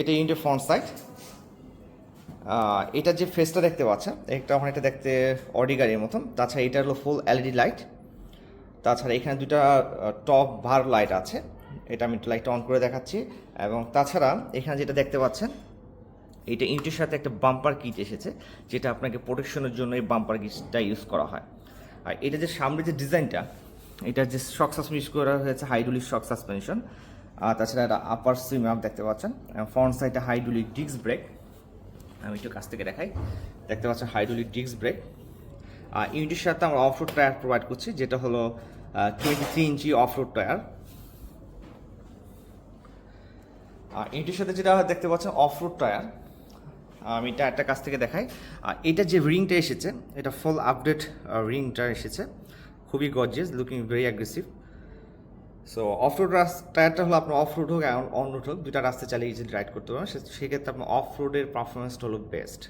এটা India front side. এটা যে ফেসটা দেখতে পাচ্ছেন একটা অনেকটা দেখতে অডি গাড়ির মতন। তাছাড়া এটা হলো ফুল এলইডি লাইট তাছাড়া এখানে দুটা টপ ভার লাইট আছে। এটা আমি লাইটটা অন করে দেখাচ্ছি। এবং তাছাড়া এখানে যেটা দেখতে পাচ্ছেন, এটা ইউনিটের সাথে একটা বাম্পার কিট এসেছে, যেটা আপনাকে প্রোটেকশনের জন্য এই বাম্পার কিটটা ইউজ করা হয়। আর এটা যে সামনে যে ডিজাইনটা এটা যে শক সাসপেনশন করা হয়েছে হাইড্রোলিক শক সাসপেনশন আর তাছাড়া এটা আপার সুইম আপ দেখতে পাচ্ছেন। ফ্রন্ট সাইডে হাইড্রোলিক ডিস্ক ব্রেক আমি একটু কাছ থেকে দেখাই। দেখতে পাচ্ছেন হাইড্রোলিক ডিস্ক ব্রেক আর ইউনিটের সাথে আমরা অফ রোড টায়ার প্রোভাইড করছি, যেটা হলো twenty three inch off road tyre আর এটির সাথে যেটা দেখতে পাচ্ছেন অফ রোড টায়ার আমি টায়ারটা কাছ থেকে দেখাই। আর এটা যে রিংটা এসেছে, এটা ফুল আপডেট রিংটা এসেছে। খুবই gorgeous looking very aggressive so off road টায়ারটা হলো আপনার অফ রোড হোক অন রোড হোক দুটা রাস্তা চালিয়ে ইজিলি রাইড করতে পারবেন। সেক্ষেত্রে আপনার অফ রোডের পারফরমেন্সটা হলো বেস্ট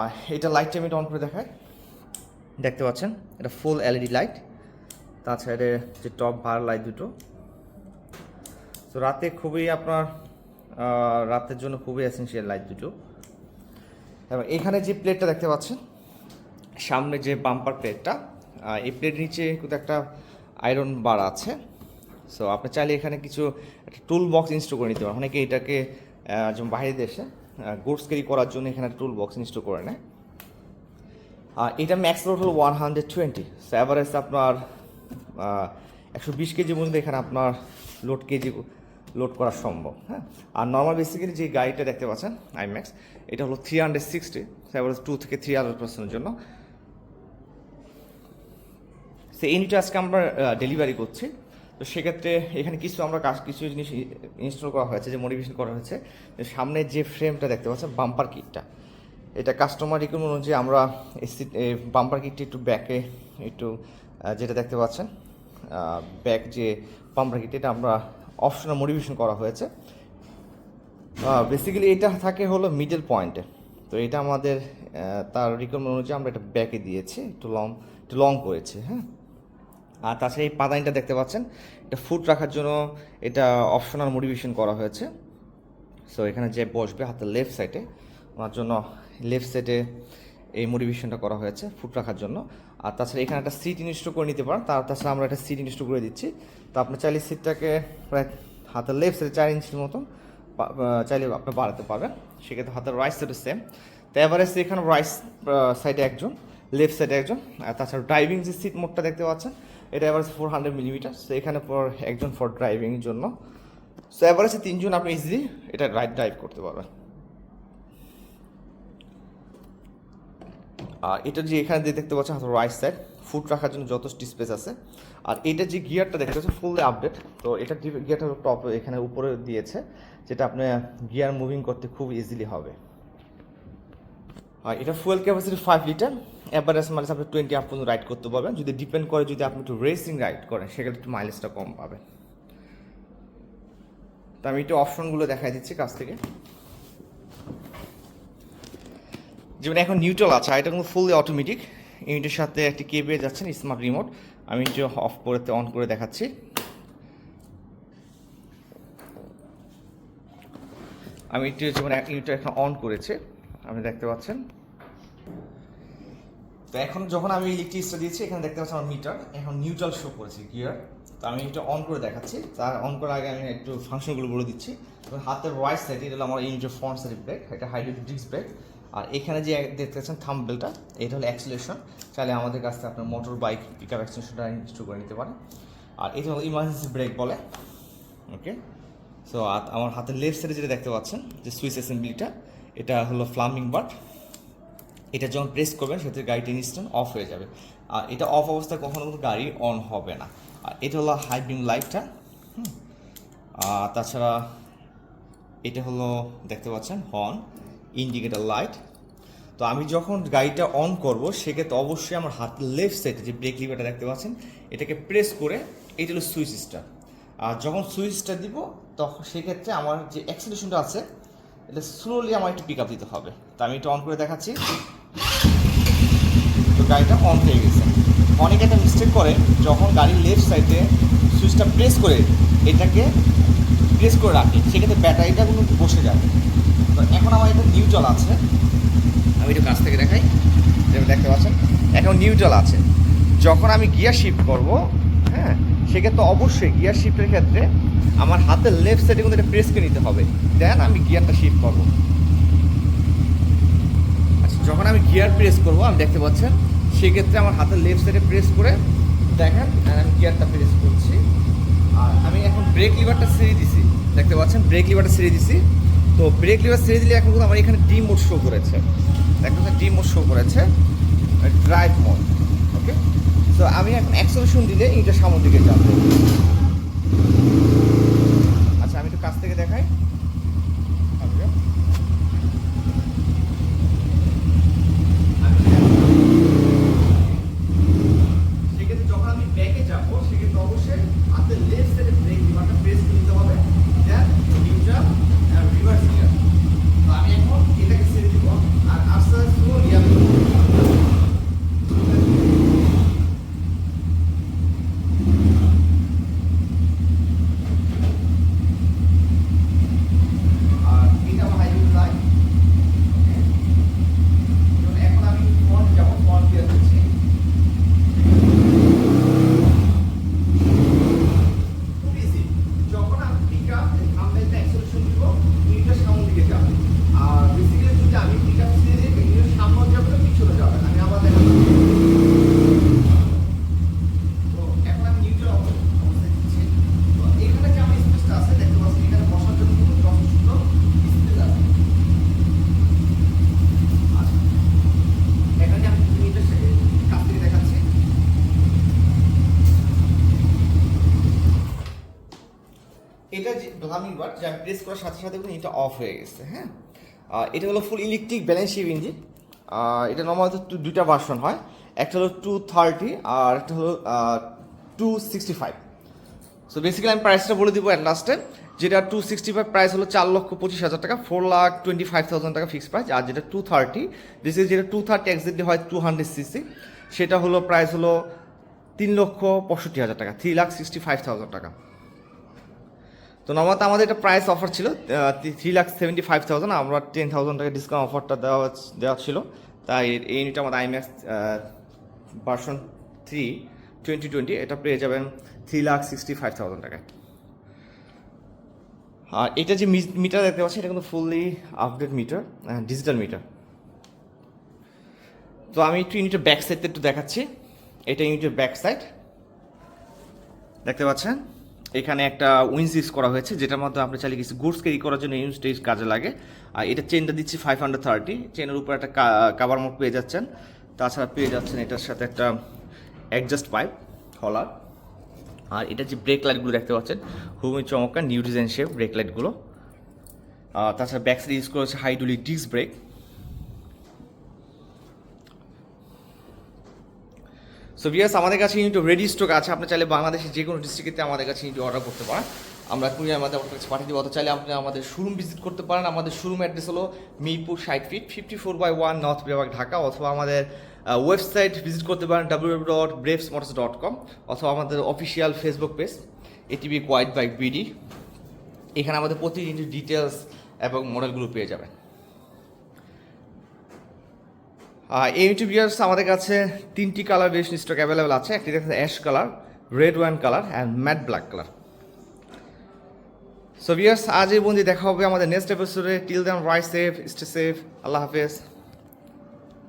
আর এটা লাইটটা আমি অন করে দেখাই দেখতে পাচ্ছেন? এটা ফুল এলইডি লাইট তাছাড়া যে টপ বার লাইট দুটো। তো রাতে খুবই আপনার রাতের জন্য খুবই এসেন্সিয়াল লাইট দুটো। এবং এখানে যে প্লেটটা দেখতে পাচ্ছেন, সামনে যে বাম্পার প্লেটটা এই প্লেট নিচে কিন্তু একটা আয়রন বার আছে। সো আপনি চাইলে এখানে কিছু একটা টুল বক্স ইনস্টল করে নিতে পারেন। অনেকে এটাকে যেমন বাইরে দেশে গুডস ক্যারি করার জন্য এখানে টুল বক্স ইনস্টল করে নেয়। আর এটা ম্যাক্স লোড হলো one hundred twenty so average আপনার একশো বিশ কেজি পর্যন্ত এখানে আপনার লোড কেজি লোড করা সম্ভব হ্যাঁ? আর নর্মাল বেসিক্যালি যে গাড়িটা দেখতে পাচ্ছেন আইম্যাক্স এটা হলো three hundred sixty average two থেকে থ্রি হান্ড্রেড পার্সেন্টের জন্য। সো এই ইউনিটটা আজকে আমরা ডেলিভারি করছি। তো সেক্ষেত্রে এখানে কিছু আমরা কাজ, কিছু জিনিস ইনস্টল করা হয়েছে, যে মডিফিকেশন করা হয়েছে। সামনে যে ফ্রেমটা দেখতে পাচ্ছেন বাম্পার কিটটা এটা কাস্টমার রিকোয়ারমেন্ট অনুযায়ী আমরা বাম্পার কিটটি একটু ব্যাকে একটু যেটা দেখতে পাচ্ছেন ব্যাক যে বাম্পার কিট এটা আমরা অপশনাল মডিফিকেশন করা হয়েছে। বেসিক্যালি এটা থাকে হলো মিডল পয়েন্টে তো এটা আমাদের তার রিকোয়ারমেন্ট অনুযায়ী আমরা এটা ব্যাকে দিয়েছি, একটু লং একটু লং করেছি হ্যাঁ? আর তাছাড়া এই পাদানিটা দেখতে পাচ্ছেন, এটা ফুট রাখার জন্য এটা অপশনাল মোটিভেশন করা হয়েছে। সো এখানে যে বসবে হাতের লেফট সাইডে ওনার জন্য লেফট সাইডে এই মোটিভেশনটা করা হয়েছে ফুট রাখার জন্য। আর তাছাড়া এখানে একটা সিট ইনস্টল করে নিতে পারেন, তার তাছাড়া আমরা একটা সিট ইনস্টল করে দিচ্ছি। তো আপনি চাইলে সিটটাকে প্রায় হাতের লেফট সাইডে চার ইঞ্চির মতন চাইলে আপনি বাড়াতে পারবেন। সেক্ষেত্রে হাতের রাইট সাইডে সেম তো এভারেজ এখানে রাইট সাইডে একজন লেফট সাইডে একজন। আর তাছাড়া ড্রাইভিং যে সিট মোডটা দেখতে পাচ্ছেন এটা average four hundred millimetre so এখানে পর একজন ফর ড্রাইভিংয়ের জন্য। সো এভারেজে তিনজন আপনি ইজিলি এটা রাইড ড্রাইভ করতে পারবেন। আর এটা যে এখানে যে দেখতে পাচ্ছেন হাতের রাইট সাইড ফুট রাখার জন্য যথেষ্ট স্পেস আছে। আর এটা যে গিয়ারটা দেখতে পাচ্ছেন ফুললি আপডেট তো এটা গিয়ারটা টপ এখানে উপরে দিয়েছে, যেটা আপনি গিয়ার মুভিং করতে খুব ইজিলি হবে। আর এটা fuel capacity five litre average mileage আপনি টোয়েন্টি আপ পর্যন্ত রাইড করতে পারবেন। যদি ডিপেন্ড করে যদি আপনি একটু রেসিং রাইড করেন, সেক্ষেত্রে একটু মাইলেজটা কম পাবেন। তো আমি একটু অপশনগুলো দেখাই দিচ্ছি কাছ থেকে। যেমন এখন নিউট্রাল আছে এটা কিন্তু ফুললি অটোমেটিক ইউনিটের সাথে একটি কে পেয়ে যাচ্ছেন স্মার্ট রিমোট আমি একটু অফ করে অন করে দেখাচ্ছি। আমি একটু যেমন ইউনিটটা এখন অন করেছে। আপনি দেখতে পাচ্ছেন। তো এখন যখন আমি ইলেকট্রিকটা দিয়েছি, এখানে দেখতে পাচ্ছি আমার মিটার। এখন নিউট্রাল শো করেছে গিয়ার তো আমি এটা অন করে দেখাচ্ছি। তার অন করার আগে আমি একটু ফাংশনগুলো বলে দিচ্ছি। হাতের রাইট সাইড এটা হলো আমার ইউনিটের ফ্রন্ট সাইড ব্রেক এটা হাইড্রোলিক ডিস্ক ব্রেক আর এখানে যে দেখতে পাচ্ছেন থাম বেলটা এটা হলো অ্যাক্সিলেশন চাইলে আমাদের কাছ থেকে আপনার মোটর বাইক পিক আপ অ্যাক্সিলেশনটা ইনস্টল করে নিতে পারেন। আর এটা হলো ইমার্জেন্সি ব্রেক বলে। ওকে সো আমার হাতের লেফট সাইডে যেটা দেখতে পাচ্ছেন, যে সুইচ অ্যাসেম্বলিটা এটা হলো ফ্লামিং বাট এটা যখন প্রেস করবেন সেক্ষেত্রে গাড়িটা ইনস্ট্যান্ট অফ হয়ে যাবে। আর এটা অফ অবস্থায় কখনো কিন্তু গাড়ি অন হবে না। আর এটা হলো হাই বিম লাইটটা আর তাছাড়া এটা হলো, দেখতে পাচ্ছেন হর্ন ইন্ডিকেটার লাইট তো আমি যখন গাড়িটা অন করব, সেক্ষেত্রে অবশ্যই আমার হাত লেফট সাইডে যে ব্রেক লিভারটা দেখতে পাচ্ছেন, এটাকে প্রেস করে এটা হলো সুইচ স্টার আর যখন সুইচটা দিব, তখন সেক্ষেত্রে আমার যে অ্যাক্সিলেশনটা আছে এটা স্লোলি আমার একটু পিক আপ দিতে হবে। তো আমি এটা অন করে দেখাচ্ছি। তো গাড়িটা অন হয়ে গেছে। অনেকে একটা মিস্টেক করে, যখন গাড়ির লেফট সাইডে সুইচটা প্রেস করে, এটাকে প্রেস করে রাখে। সেক্ষেত্রে ব্যাটারিটা কিন্তু বসে যাবে। তো এখন আমার এটা নিউট্রাল আছে। আমি একটু কাছ থেকে দেখাই। দেখতে পাচ্ছেন? এখন নিউট্রাল আছে। যখন আমি গিয়ার শিফট করব হ্যাঁ সেক্ষেত্রে অবশ্যই গিয়ার শিফটের ক্ষেত্রে আমার হাতের লেফট সাইডে কিন্তু এটা প্রেসকে নিতে হবে। দেন আমি গিয়ারটা শিফট করব। আচ্ছা যখন আমি গিয়ার প্রেস করব, আমি দেখতে পাচ্ছেন, সেক্ষেত্রে আমার হাতের লেফট সাইডে প্রেস করে দেখেন আমি গিয়ারটা প্রেস করছি। আর আমি এখন ব্রেক লিভারটা ছেড়ে দিছি। দেখতে পাচ্ছেন ব্রেক লিভারটা ছেড়ে দিছি। তো ব্রেক লিভার ছেড়ে দিলে এখন কিন্তু আমার এখানে ডি মোড শো করেছে। দেখতে পাচ্ছেন ডি মোড শো করেছে ড্রাইভ মোড ওকে তো আমি এখন অ্যাক্সেলেশন দিলে এটা সামনের দিকে যাবে আচ্ছা আমি একটু কাছ থেকে দেখাই আচ্ছা। সেক্ষেত্রে যখন আমি ব্যাকে যাব সেক্ষেত্রে অবশ্যই হাতের লেফট সাইডে ব্রেক লিভারটা প্রেস করে নিতে হবে দেন নিউট্রাল আর রিভার্স গিয়ার তো আমি এখন এটাকে ছেড়ে দিব আর আস্তে আস্তে স্লোলি আমি আর এটা আমার হাইড্রোলিক লাইন এখন আমি ফ্রন্ট যাব ফ্রন্ট গিয়ার দিচ্ছি খুব easy। যখন আমি pick up, আমরা একটা acceleration দিব, ইউনিটটা সামনের দিকে যাবে। আর basically যদি আমি pick up ছেড়ে দিই, ইউনিট সামনে যাবে না, পিছনে যাবে। আমি আবার দেখাবো। তো এখন আমি neutral অব- অবস্থায় দিচ্ছি। তো এখানে যে আমার space টা আছে, দেখতে পাচ্ছেন, এখানে বসার জন্য কিন্তু যথেষ্ট space আছে। আচ্ছা। এখানে আমি ইউনিটের সাথে কাছ থেকে দেখাচ্ছি যে বার যে আমি প্রেস করার সাথে সাথে এটা অফ হয়ে গেছে হ্যাঁ? এটা হলো full electric balance ship engine এটা নর্মালত দুইটা ভার্সন হয়। একটা হলো টু থার্টি আর একটা হলো two sixty five so basically আমি প্রাইসটা বলে দিব অ্যাট লাস্টে যেটা টু সিক্সটি ফাইভ প্রাইস হলো চার লক্ষ পঁচিশ হাজার টাকা four lakh twenty five thousand taka fix price আর যেটা টু থার্টি ইজ যেটা টু থার্টি এক্সাক্টলি হয় টু হান্ড্রেড সিসি সেটা হলো প্রাইস হলো তিন লক্ষ পঁয়ষট্টি হাজার টাকা three lakh sixty five thousand taka. তো নর্মাল আমাদের একটা প্রাইস অফার ছিল three lakh seventy five thousand আমরা টেন থাউজেন্ড টাকা ডিসকাউন্ট অফারটা দেওয়া দেওয়া ছিল। তাই এই ইউনিটটা আমাদের iMax version three twenty twenty এটা পেয়ে যাবেন three lakh sixty five thousand টাকায়। আর এটা যে মিটার দেখতে পাচ্ছি, এটা কিন্তু fully update meter digital meter তো আমি একটু ইউনিটের ব্যাক সাইডটা একটু দেখাচ্ছি। এটা ইউনিটের ব্যাক সাইড দেখতে পাচ্ছেন? এখানে একটা উইন্স ইউজ করা হয়েছে, যেটার মধ্যে আপনি চাইলে কিছু গুডস ক্যারি করার জন্য ইউজ স্টেজ কাজে লাগে। আর এটা চেনটা দিচ্ছি ফাইভ হান্ড্রেড থার্টি চেনের উপর একটা কাভার মোড পেয়ে যাচ্ছেন। তাছাড়া পেয়ে যাচ্ছেন এটার সাথে একটা অ্যাডজাস্ট পাইপ হলার আর এটা যে ব্রেক লাইটগুলো দেখতে পাচ্ছেন, খুবই চমৎকার নিউ ডিজাইন শেপ ব্রেক লাইটগুলো তাছাড়া ব্যাক সাইড ইউজ করেছে হাইড্রোলিক ডিস্ক ব্রেক সো বিয়াস আমাদের কাছে ইউনিট রেডি স্টক আছে। আপনি চাইলে বাংলাদেশের যে কোনো ডিস্ট্রিক্টে আমাদের কাছে ইউনিট অর্ডার করতে পারেন। আমরা কুরিয়ার মাধ্যমে আপনার কাছে পাঠিয়ে দেবো, অথবা চাইলে আপনি আমাদের শোরুম ভিজিট করতে পারেন। আমাদের শোরুম অ্যাড্রেস হলো মিরপুর ষাট feet fifty four by one north বিভাগ ঢাকা, অথবা আমাদের ওয়েবসাইট ভিজিট করতে পারেন W dot Braves motors dot com অথবা আমাদের official Facebook page ATV quad bike BD এখানে আমাদের প্রতিদিন ডিটেলস এবং মডেলগুলো পেয়ে যাবেন। এই ইউটিউব ইয়ার্স আমাদের কাছে তিনটি কালার বেশ স্টক অ্যাভেলেবেল আছে। একটি দেখতে ash colour red one colour and matt black colour so viewers আজ এই বন্দি দেখা হবে আমাদের নেক্সট এপিসোডে till then ride safe stay safe আল্লাহ হাফেজ।